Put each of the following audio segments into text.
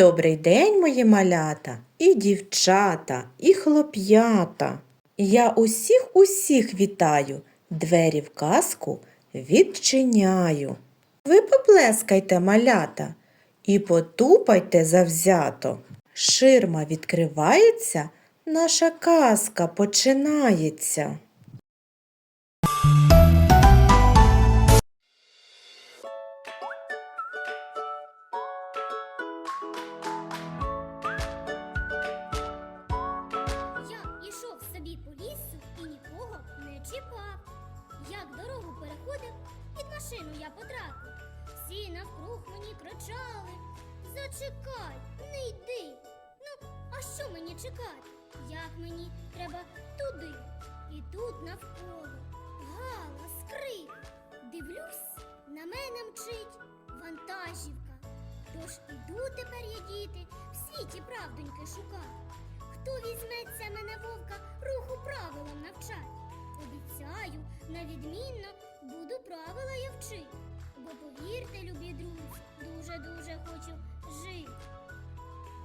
Добрий день, мої малята, і дівчата, і хлоп'ята. Я усіх усіх вітаю, двері в казку відчиняю. Ви поплескайте, малята, і потупайте завзято. Ширма відкривається, наша казка починається. Як дорогу переходив, під машину я потрапив. Всі навкруг мені кричали: Зачекай, не йди. Ну, а що мені чекати? Як мені треба туди? І тут навколо галас, крик. Дивлюсь, на мене мчить вантажівка. Тож іду тепер я діти, в світі правдоньки шукати. Хто візьметься мене вовка руху правилам навчать? На відмінно буду правила я вчить. Бо повірте, любі друзі, дуже-дуже хочу жити.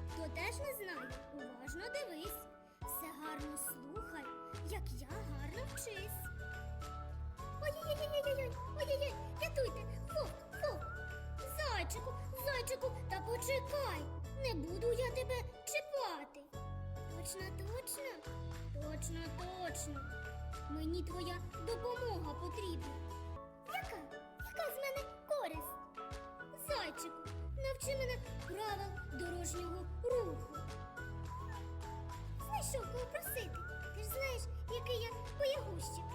Хто теж не знає, уважно дивись, все гарно слухай, як я гарно вчись. Ой-ой-ой-ой-ой, ой-ой-ой, рятуйте, вовк, вовк, зайчику, зайчику, та почекай, не буду я тебе чіпати. Точно, точно, точно, точно. Мені твоя допомога потрібна. Яка? Яка з мене користь? Зайчику, навчи мене правил дорожнього руху. Знайшов кого просити. Ти ж знаєш, який я боягущик.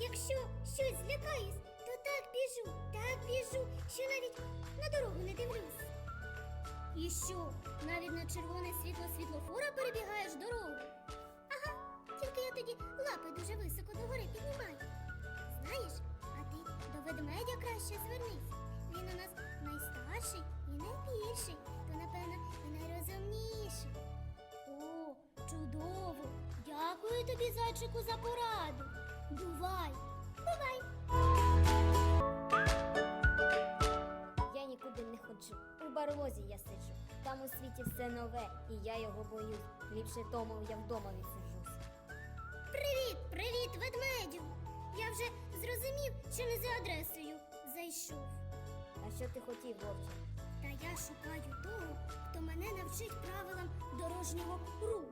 Якщо щось злякаюсь, то так біжу, так біжу, що навіть на дорогу не дивлюсь. І що, навіть на червоне світло світлофора тоді лапи дуже високо догори піднімаю. Знаєш, а ти до ведмедя краще звернись. Він у нас найстарший і найбільший, то напевно і найрозумніший. О, чудово! Дякую тобі, зайчику, за пораду. Бувай! Бувай! Я нікуди не ходжу. У барлозі я сиджу. Там у світі все нове, і я його боюсь. Ліпше тому я вдома відсиджусь. Привіт, ведмедю! Я вже зрозумів, що не за адресою зайшов. А що ти хотів, вовче? Та я шукаю того, хто мене навчить правилам дорожнього руху.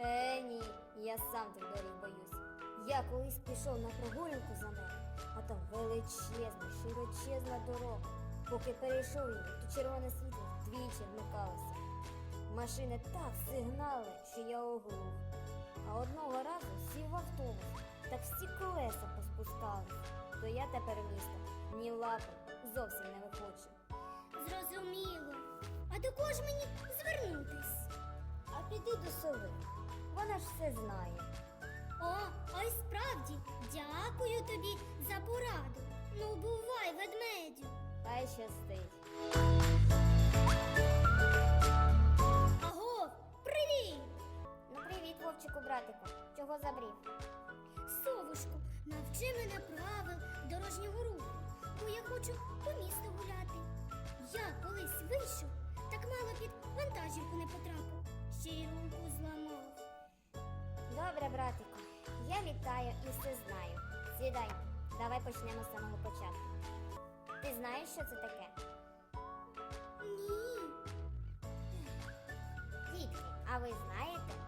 Е, ні, я сам тих доріг боюсь. Я колись пішов на прогулянку за нею, а там величезна, широчезна дорога. Поки перейшов її, то червоне світло двічі вмикалося. Машини так сигнали, що я оглух. А одного разу сів в автобус, так всі колеса поспускались. То я тепер міста ні лапи зовсім не виходжу. Зрозуміло. А до кого ж мені звернутись? А піди до сови. Вона ж все знає. О, ой справді, дякую тобі за пораду. Ну, бувай, ведмедю. Хай щастить. Вовчику, братику. Чого забрів? Совушку, навчи мене правил дорожнього руху, бо я хочу по місту гуляти. Я колись вийшов, так мало під вантажівку не потрапив, ще й руку зламав. Добре, братику. Я вітаю і все знаю. Сідай, давай почнемо з самого початку. Ти знаєш, що це таке? Ні. Дітки, а ви знаєте?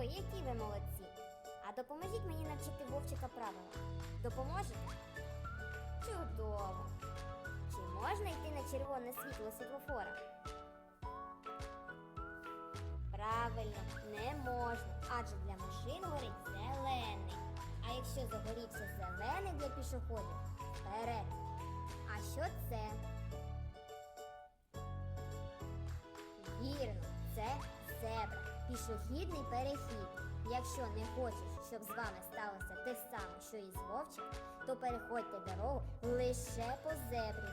Ой, які ви молодці. А допоможіть мені навчити вовчика правила. Допоможете? Чудово. Чи можна йти на червоне світло світлофора? Правильно, не можна, адже для машин горить зелений. А якщо загорівся зелений для пішоходів, вперед. А що це? Пішохідний перехід. Якщо не хочеш, щоб з вами сталося те саме, що і з вовчиком, то переходьте дорогу лише по зебрі.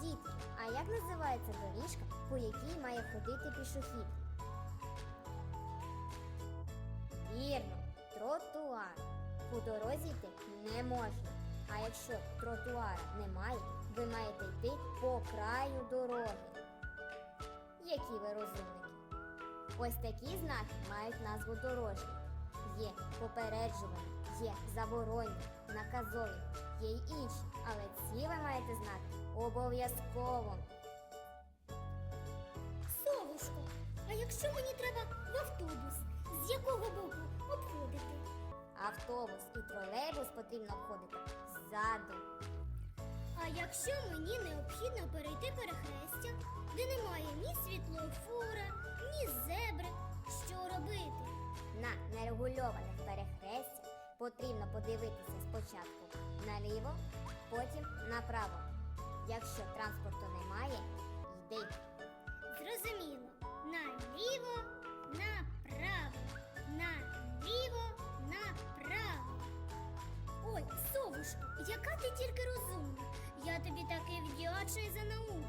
Дітки, а як називається доріжка, по якій має ходити пішохід? Вірно, тротуар. По дорозі йти не можна. А якщо тротуара немає, ви маєте йти по краю дороги. Які ви розумники? Ось такі знаки мають назву дорожні. Є попереджувані, є заборонні, наказові, є й інші, але ці ви маєте знати обов'язково. Совушко, а якщо мені треба в автобус, з якого боку обходити? Автобус і тролейбус потрібно обходити ззаду. А якщо мені необхідно перейти перехрестя, де немає ні світлофора, ні зебри, що робити? На нерегульованих перехрестях потрібно подивитися спочатку наліво, потім направо. Якщо транспорту немає, йди. Зрозуміло. Наліво, направо. Наліво, направо. Ой, совушко, яка ти тільки розумна. Я тобі таки вдячний за науку.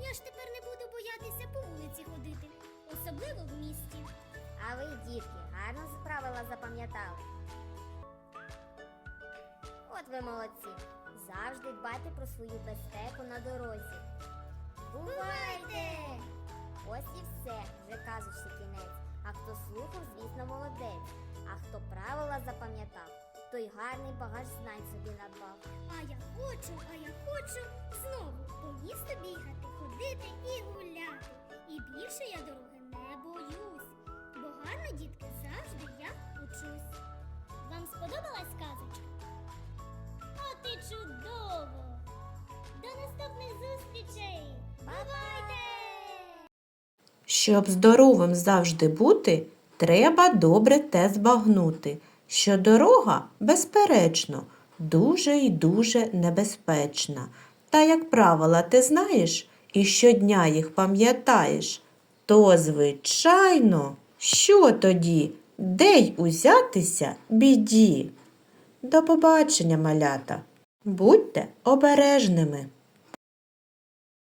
Я ж тепер не буду боятися по вулиці ходити, особливо в місті. А ви, дітки, гарно правила запам'ятали. От ви молодці. Завжди дбайте про свою безпеку на дорозі. Бувайте! Ось і все, вже казочці кінець. А хто слухав, звісно, молодець. А хто правила запам'ятав, той гарний багаж знань собі надбав. А я хочу, а я хочу знову по місту бігати, ходити і гуляти. І більше я дороги не боюсь, бо гарно, дітки, завжди я учусь. Вам сподобалась казочка? От і чудово! До наступних зустрічей! Бувайте! Щоб здоровим завжди бути, треба добре те збагнути, що дорога, безперечно, дуже й дуже небезпечна. Та як правила ти знаєш і щодня їх пам'ятаєш, то, звичайно, що тоді? Де й узятися біді? До побачення, малята! Будьте обережними!